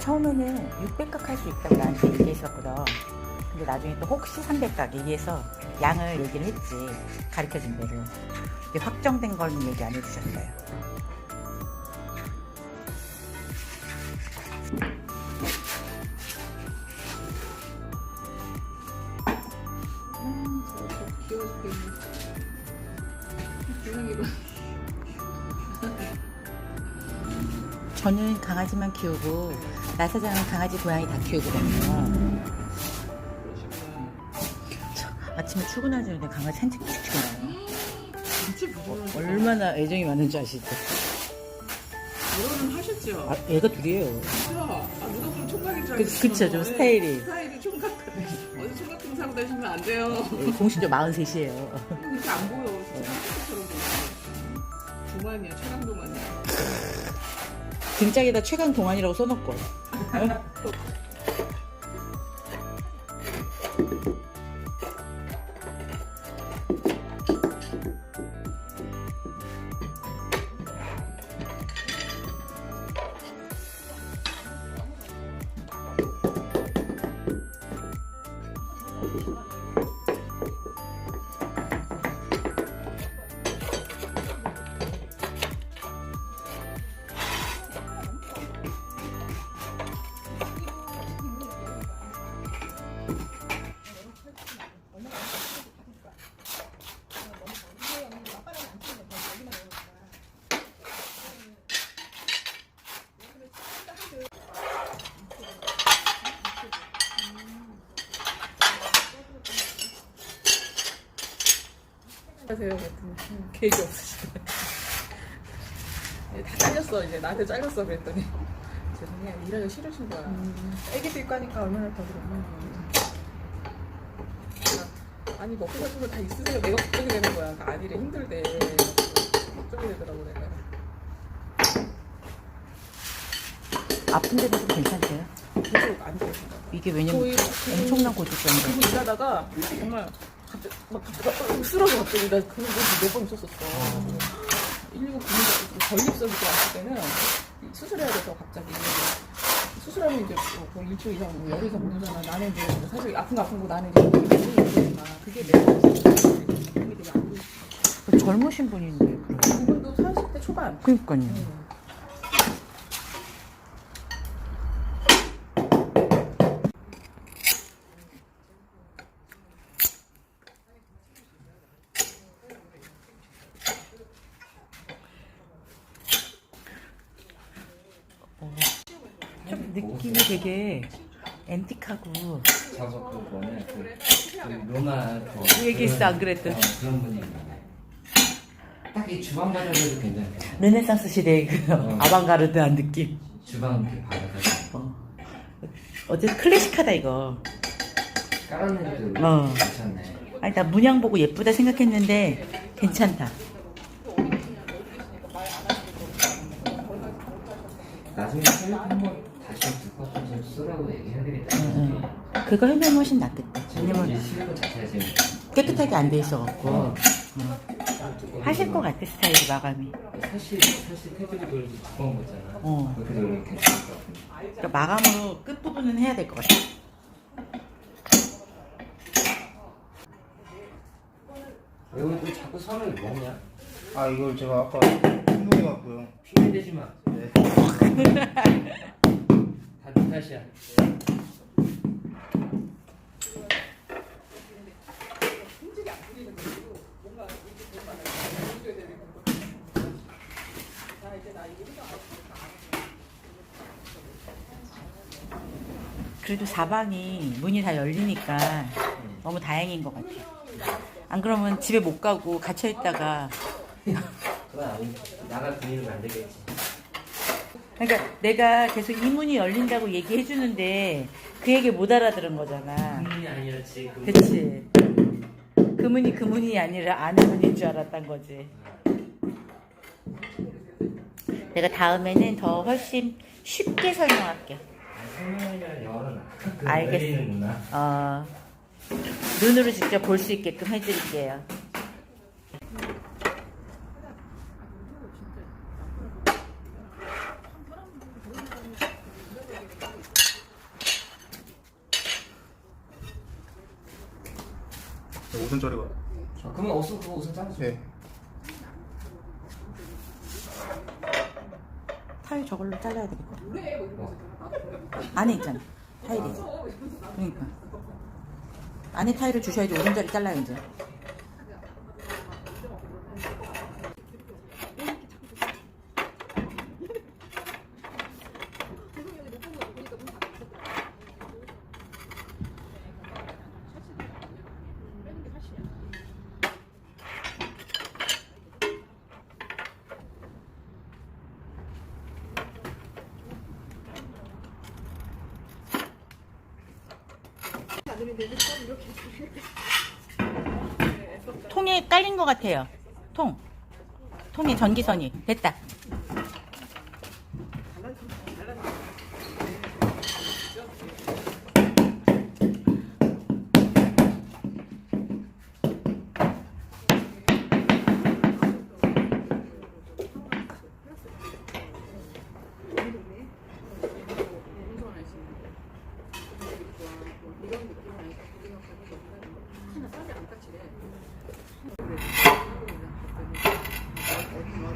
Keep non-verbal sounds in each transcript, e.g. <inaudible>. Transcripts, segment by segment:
처음에는 600각 할 수 있다고 나한테 얘기했었거든. 근데 나중에 또 혹시 300각 얘기해서 양을 얘기를 했지. 가르쳐 준 대로. 근데 확정된 건 얘기 안 해주셨어요. 저는 강아지만 키우고 나 사장은 강아지 고양이 다 키우거든요. 아침에 출근하기 전에 강아지 산책 시키고 나요. 진짜. 얼마나 애정이 많은지 아시죠? 결혼은 하셨죠? 아, 애가 둘이에요. 진짜? 아, 누가 좀 총각인 줄 그- 알았어. 그쵸, 좀 스타일이. 스타일이 총각. 어디 총각 등사고 다니시면 안 돼요. 공신도 43이에요. 그렇게 안 보여. 진짜 한국처럼 보여. 동안이야, 최강 동안이야. 등짝에다 최강 동안이라고 써놓고. Huh? <laughs> 하세요. <laughs> 계획이 없으시네. 네, 다 잘렸어. 이제 나한테 잘렸어. 그랬더니 <laughs> 죄송해요. 일하기 싫으신 거야. 애기도 있고 하니까 얼마나 더 그러면. 아니 먹고 살고 다 있으세요. 내가 걱정이 되는 거야. 그 아니래 힘들대. 걱정이 되더라고 내가. 아픈 데도 좀 괜찮대요. 계속 안 좋으신가 봐. 이게 왜냐면 거의 그- 엄청난 고집병이라. 그리고 일하다가 정말 갑자기 막 갑자기 막 쓰러져 갑자기 나 그런 거 몇번 있었었어. 119 부르고 전립선 이렇게 왔을 때는 이 수술해야 돼서 갑자기 수술하면 이제 뭐 일주일 이상 뭐 열흘 이상 못 오잖아. 나는 이제 사실 아픈 거 아픈 거 나는 이제 모르니까 그게 내가 몸이 되게 안 좋지. 젊으신 분인데. 그분도 40대 초반. 그니까요. 응. 좀 느낌이 되게 앤틱하고 작업 그 보면 그, 그 로마 그 얘기했어, 안 그랬더니. 어, 그런 분이 딱이 주방 바닥에도 괜찮아요. 르네상스 시대의 그 어. 아방가르드한 느낌. 주방 그 바닥에 어. 어쨌든 클래식하다 이거. 깔아내도 어. 괜찮네. 아니 나 문양 보고 예쁘다 생각했는데 괜찮다. 나중에 사육 한번 쓰라고 얘기해야. 응. 그거 해놓으면 훨씬 낫겠다. 왜냐면 왜냐면 실버 자체가 지금 깨끗하게 안 돼 있어갖고 어. 하실 것 같아 스타일이 마감이. 사실 사실 테두리를 두꺼운 거잖아. 어. 그렇게 되면 괜찮을 것 같은데. 그러니까 마감으로 끝 부분은 해야 될 것 같아. 왜 오늘 또 자꾸 선을 먹냐? 아 이걸 제가 아까 운동해갖고요. 피해 되지 마. 네. <laughs> 다네 탓이야. 그래도 사방이 문이 다 열리니까 너무 다행인 것 같아. 안 그러면 집에 못 가고 갇혀 있다가 그건 아니. 나가 분위를 만들겠지. 그러니까 내가 계속 이 문이 열린다고 얘기해 주는데 그 얘기 못 알아들은 거잖아. 분이 아니라 지금. 그치. 그 문이 그 문이 아니라 안의 문인 줄 알았단 거지. 내가 다음에는 더 훨씬 쉽게 설명할게. 영어는 알겠어. 열리는구나. 어, 눈으로 직접 볼 수 있게끔 해드릴게요. 5cm짜리가. 아, 그러면 옷은 그거 옷은 자르죠. 네. 타일 저걸로 잘라야 되겠다. 이러면서 안에 있잖아. 타일이. 그러니까. 안에 타일을 주셔야지 5점짜리 잘라요, 이제. 통에 깔린 것 같아요. 통. 통에 전기선이. 됐다.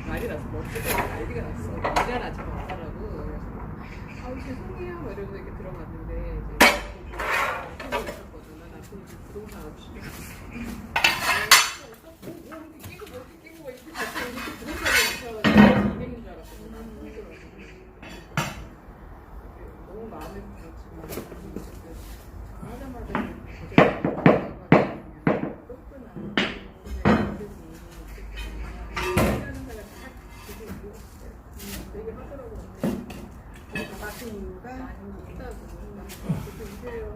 난리 났어. 머리가 난리가 났어. 미안하지 말라고. 아우 죄송해요. 뭐 이러면서 이렇게 들어갔는데 이제 처음에 있었거든. 난 앞으로 이제 부동산 없이. 끼고 뭐 이렇게 끼고 뭐 이렇게 같이 이렇게 부동산에 있어가지고 인행인 줄 알았거든. 난 힘들어가지고. 너무 마음이 그렇지만 하자마자 도저히 끈끈한 되게 하더라고. 같은 이유가 있다고. 인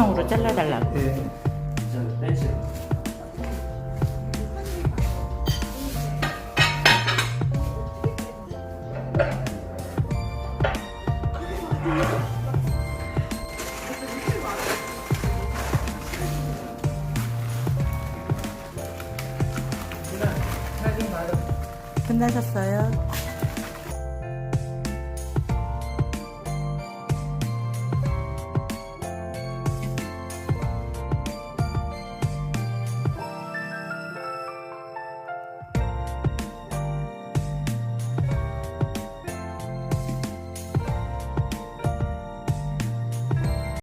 삼각형으로 잘라달라고. 네.